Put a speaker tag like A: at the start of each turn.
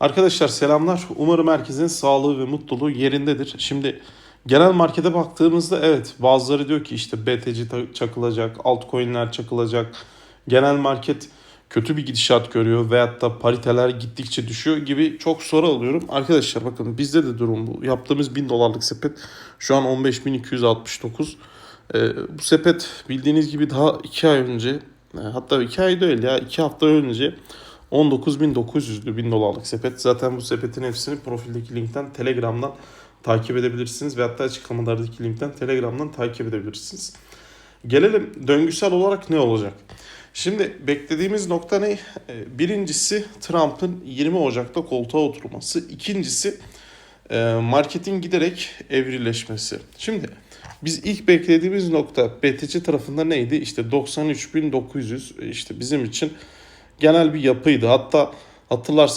A: Arkadaşlar selamlar. Umarım herkesin sağlığı ve mutluluğu yerindedir. Şimdi genel markete baktığımızda evet bazıları diyor ki işte BTC çakılacak, altcoin'ler çakılacak. Genel market kötü bir gidişat görüyor veyahut da pariteler gittikçe düşüyor gibi çok soru alıyorum. Arkadaşlar bakın bizde de durum bu. Yaptığımız 1000 dolarlık sepet şu an 15.269. Ee, bu sepet bildiğiniz gibi daha 2 ay önce e, hatta 2 ay değil ya 2 hafta önce 19.900'lü 1000 dolarlık sepet. Zaten bu sepetin hepsini profildeki linkten Telegram'dan takip edebilirsiniz. Ve hatta açıklamalardaki linkten Telegram'dan takip edebilirsiniz. Gelelim döngüsel olarak ne olacak? Şimdi beklediğimiz nokta ne? Ee, Birincisi Trump'ın 20 Ocak'ta koltuğa oturması. İkincisi e, marketin giderek evrileşmesi. Şimdi biz ilk beklediğimiz nokta BTC tarafında neydi? İşte 93.900 işte bizim için genel bir yapıydı. Hatta hatırlarsınız